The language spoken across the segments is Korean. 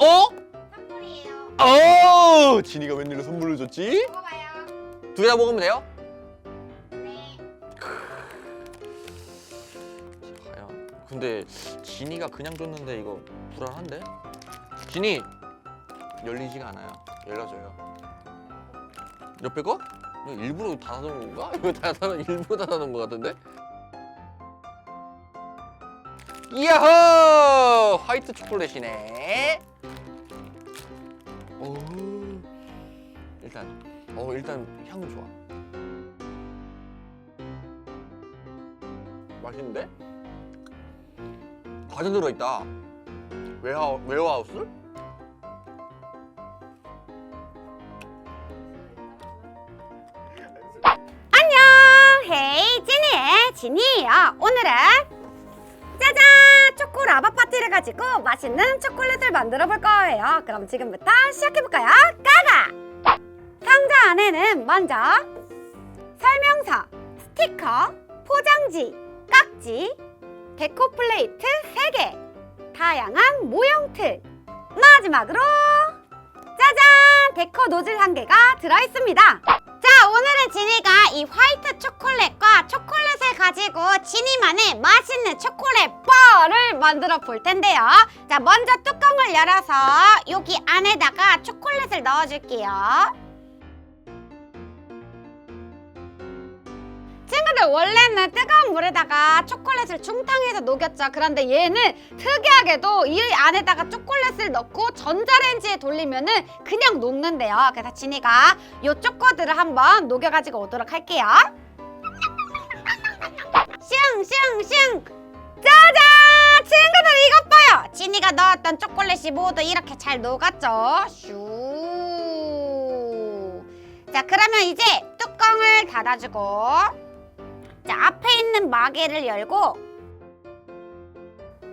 어? 선물이에요. 어! 진이가 웬일로 선물을 줬지? 먹어봐요. 두 개 다 먹으면 돼요? 네. 과연. 근데 진이가 그냥 줬는데 이거 불안한데? 진이 열리지가 않아요. 열려줘요. 옆에 거? 이거 일부러 닫아놓은 건가? 이거 닫아놓은 일부러 닫아놓은 거 같은데? 이야호! 화이트 초콜릿이네. 오. 일단, 어 일단 향은 좋아. 맛있는데? 과자 들어있다. 웨어 웨어하우스? 안녕. 헤이 찐이의 진이에요. 오늘은 초코 라바 파티를 가지고 맛있는 초콜릿을 만들어 볼 거예요. 그럼 지금부터 시작해 볼까요? 까가. 상자 안에는 먼저 설명서, 스티커, 포장지, 깍지, 데코 플레이트 3개, 다양한 모형 틀, 마지막으로 짜잔! 데코 노즐 한 개가 들어 있습니다. 자, 오늘은 진이가 이 화이트 초콜릿과 초콜릿을 가지고 진이만의 맛있는 초콜릿 바 를 만들어 볼 텐데요. 자, 먼저 뚜껑을 열어서 여기 안에다가 초콜릿을 넣어줄게요. 친구들 원래는 뜨거운 물에다가 초콜릿을 중탕해서 녹였죠. 그런데 얘는 특이하게도 이 안에다가 초콜릿을 넣고 전자레인지에 돌리면은 그냥 녹는데요. 그래서 진이가 요 초코들을 한번 녹여가지고 오도록 할게요. 슝슝슝 짜잔! 친구들 이것 봐요. 진이가 넣었던 초콜릿이 모두 이렇게 잘 녹았죠. 슈. 자 그러면 이제 뚜껑을 닫아주고 자, 앞에 있는 마개를 열고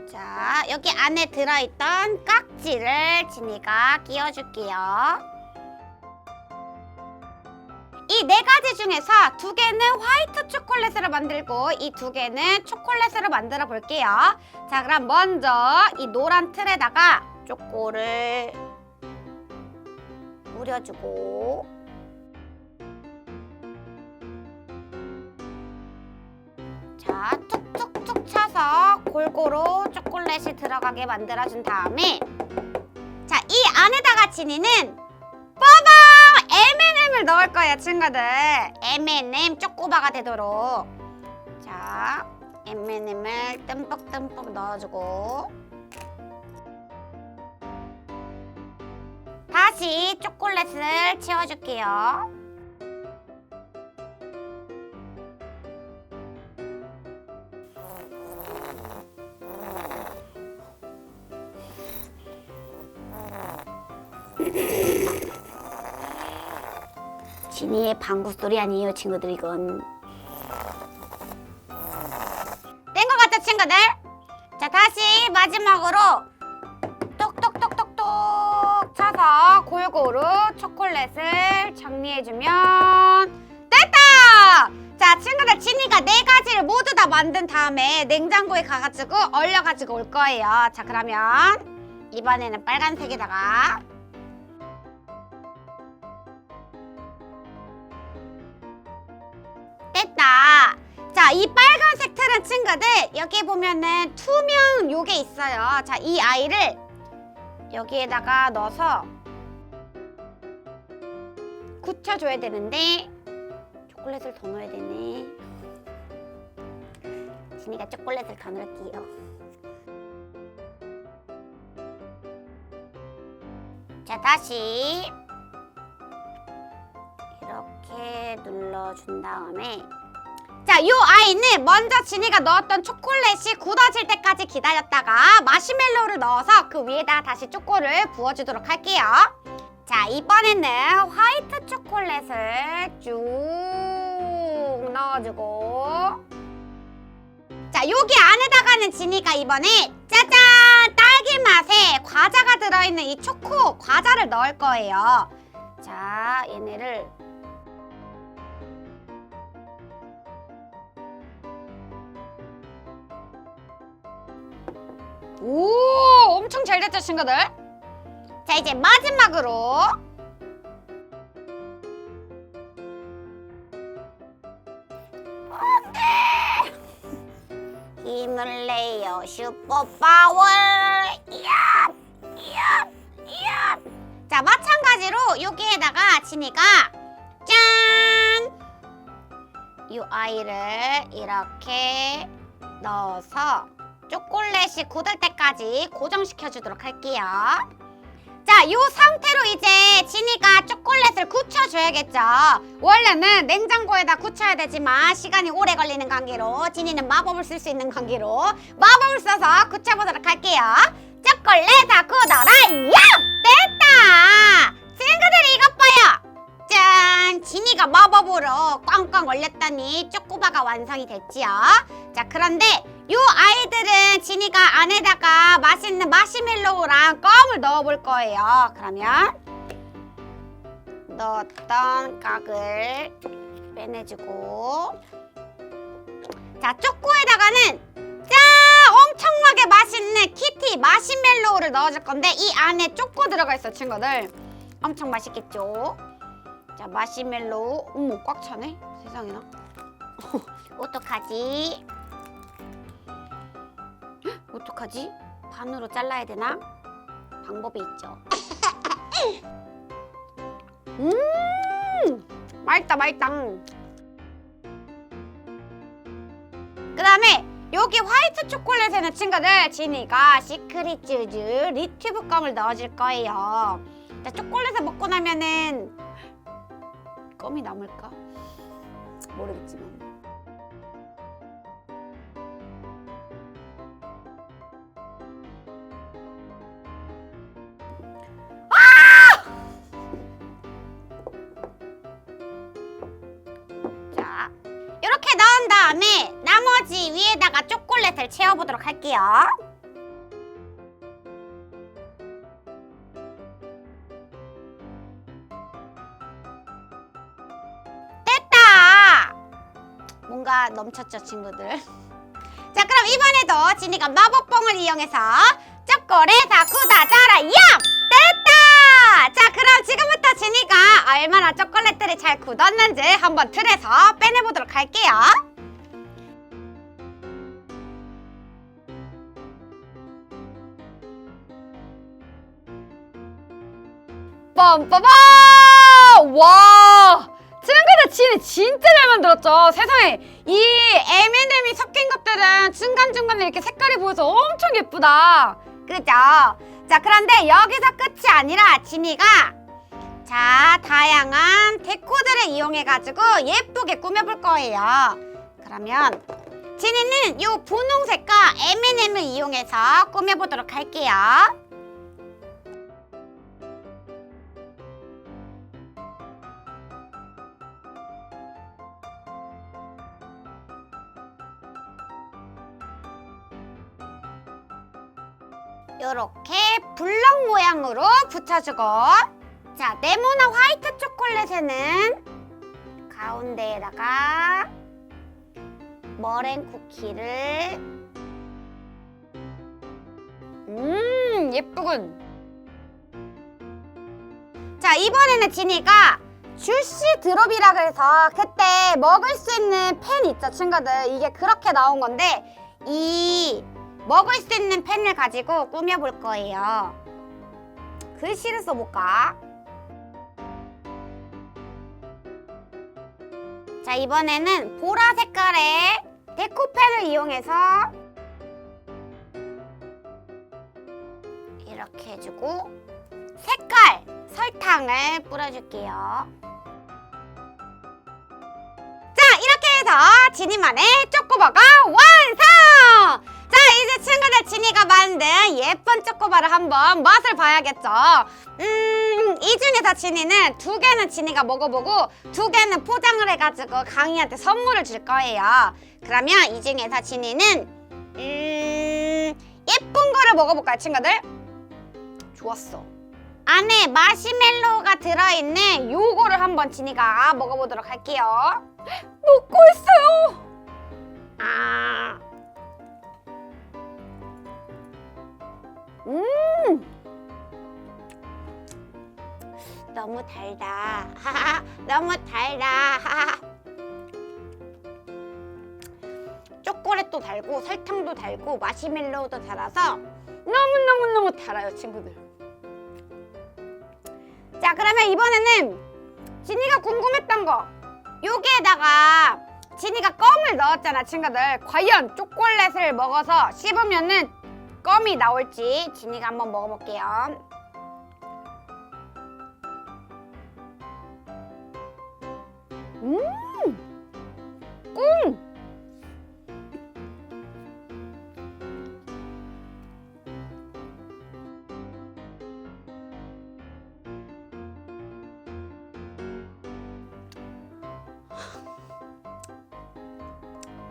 자, 여기 안에 들어있던 깍지를 진이가 끼워줄게요. 이 네 가지 중에서 두 개는 화이트 초콜릿으로 만들고 이 두 개는 초콜릿으로 만들어 볼게요. 자, 그럼 먼저 이 노란 틀에다가 초코를 뿌려주고 자, 툭툭툭 쳐서 골고루 초콜릿이 들어가게 만들어준 다음에 자, 이 안에다가 빠밤! M&M을 넣을 거예요, 친구들. M&M 초코바가 되도록. 자, M&M을 듬뿍듬뿍 넣어주고 다시 초콜릿을 채워줄게요. 진이의 방구 소리 아니에요, 친구들 이건. 된 것 같죠, 친구들? 자, 다시 마지막으로 똑똑똑똑똑 쳐서 골고루 초콜릿을 정리해주면 됐다! 자, 친구들 진이가 네 가지를 모두 다 만든 다음에 냉장고에 가가지고 얼려가지고 올 거예요. 자, 그러면 이번에는 빨간색에다가 자, 이 빨간색 틀은 친구들 여기 보면은 투명 요게 있어요. 자, 이 아이를 여기에다가 넣어서 굳혀줘야 되는데 초콜릿을 더 넣어야 되네. 진이가 초콜릿을 더 넣을게요. 자, 다시 이렇게 눌러준 다음에 자, 요 아이는 먼저 진이가 넣었던 초콜릿이 굳어질 때까지 기다렸다가 마시멜로우를 넣어서 그 위에다가 다시 초코를 부어주도록 할게요. 자, 이번에는 화이트 초콜릿을 쭉 넣어주고 자, 여기 안에다가는 진이가 이번에 짜잔! 딸기 맛에 과자가 들어있는 이 초코 과자를 넣을 거예요. 자, 얘네를 오, 엄청 잘 됐죠, 친구들? 자 이제 마지막으로 힘을 내요 슈퍼파워 자 마찬가지로 여기에다가 진이가 짠! 이 아이를 이렇게 넣어서 초콜릿이 굳을 때까지 고정시켜 주도록 할게요. 자, 이 상태로 이제 진이가 초콜릿을 굳혀줘야겠죠. 원래는 냉장고에다 굳혀야 되지만 시간이 오래 걸리는 관계로 진이는 마법을 쓸 수 있는 관계로 마법을 써서 굳혀보도록 할게요. 초콜릿 다 굳어라! 야! 됐다! 친구들 이것 봐요! 짠! 진이가 마법으로 꽝꽝 올렸더니 쪼꼬바가 완성이 됐지요. 자, 그런데 요 아이들은 진이가 안에다가 맛있는 마시멜로우랑 껌을 넣어볼 거예요. 그러면 넣었던 각을 빼내주고 자, 쪼꼬에다가는 짠! 엄청나게 맛있는 키티 마시멜로우를 넣어줄 건데 이 안에 쪼꼬 들어가 있어, 친구들. 엄청 맛있겠죠? 자, 마시멜로우. 어머, 꽉 차네. 세상에나. 어떡하지? 헉, 어떡하지? 반으로 잘라야 되나? 방법이 있죠. 음! 맛있다, 맛있다. 그 다음에 여기 화이트 초콜릿에는 친구들 지니가 시크릿 즈즈 리튜브 껌을 넣어줄 거예요. 자, 초콜릿을 먹고 나면은 껌이 남을까? 모르겠지만. 넣은 다음에 나머지 위에다가 초콜릿을 채워보도록 할게요. 됐다! 뭔가 넘쳤죠, 친구들? 자, 그럼 이번에도 지니가 마법봉을 이용해서 초콜릿 다쿠다 자라 야! 됐다! 자, 그럼 지금부터 지니가 얼마나 초콜릿들이 잘 굳었는지 한번 틀에서 빼내보도록 할게요. 빰빠밤! 와! 친구들 진이 진짜 잘 만들었죠. 세상에 이 M&M이 섞인 것들은 중간중간에 이렇게 색깔이 보여서 엄청 예쁘다. 그죠? 자, 그런데 여기서 끝이 아니라 진이가 자, 다양한 데코들을 이용해가지고 예쁘게 꾸며볼 거예요. 그러면 진이는 이 분홍색과 M&M을 이용해서 꾸며보도록 할게요. 요렇게 블럭 모양으로 붙여주고 자 네모나 화이트 초콜릿에는 가운데에다가 머랭 쿠키를 음 예쁘군. 자 이번에는 지니가 주시 드롭이라 그래서 그때 먹을 수 있는 펜 있죠 친구들. 이게 그렇게 나온 건데 이 먹을 수 있는 펜을 가지고 꾸며볼 거예요. 글씨를 써볼까? 자, 이번에는 보라 색깔의 데코펜을 이용해서 이렇게 해주고 색깔, 설탕을 뿌려줄게요. 자, 이렇게 해서 지니만의 초코버가 완성! 친구들 진이가 만든 예쁜 초코바를 한번 맛을 봐야겠죠? 음, 이 중에서 진이는 두 개는 진이가 먹어보고 두 개는 포장을 해가지고 강이한테 선물을 줄 거예요. 그러면 이 중에서 진이는 음, 예쁜 거를 먹어볼까요 친구들? 좋았어. 안에 마시멜로우가 들어있는 요거를 한번 진이가 먹어보도록 할게요. 먹고 있어요! 아... 음! 너무 달다. 하하, 너무 달다. 초콜릿도 달고 설탕도 달고 마시멜로우도 달아서 너무너무너무 달아요 친구들 자 그러면 이번에는 진이가 궁금했던 거 여기에다가 진이가 껌을 넣었잖아 친구들 과연 초콜릿을 먹어서 씹으면은 껌이 나올지 진이가 한번 먹어볼게요 음! กุ้!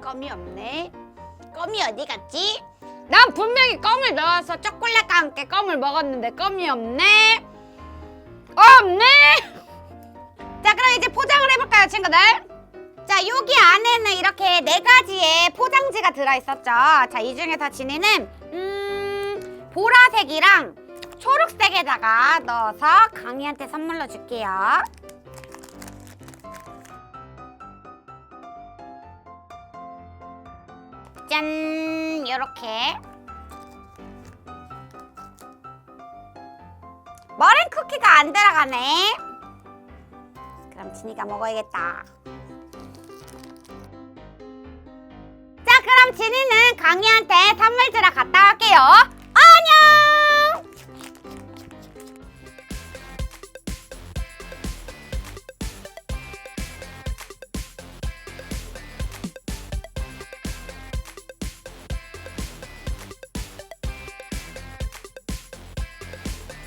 껌이 없네. 껌이 어디 갔지? 난 분명히 껌을 넣어서 초콜릿과 함께 껌을 먹었는데 껌이 없네. 없네. 자, 그럼 이제 포장을 해볼까요, 친구들? 자, 여기 안에는 이렇게 네 가지의 포장지가 들어있었죠. 자, 이 중에서 진이는 음, 보라색이랑 초록색에다가 넣어서 강희한테 선물로 줄게요. 짠 이렇게. 머랭 쿠키가 안 들어가네. 그럼 진이가 먹어야겠다. 자 그럼 진이는 강희한테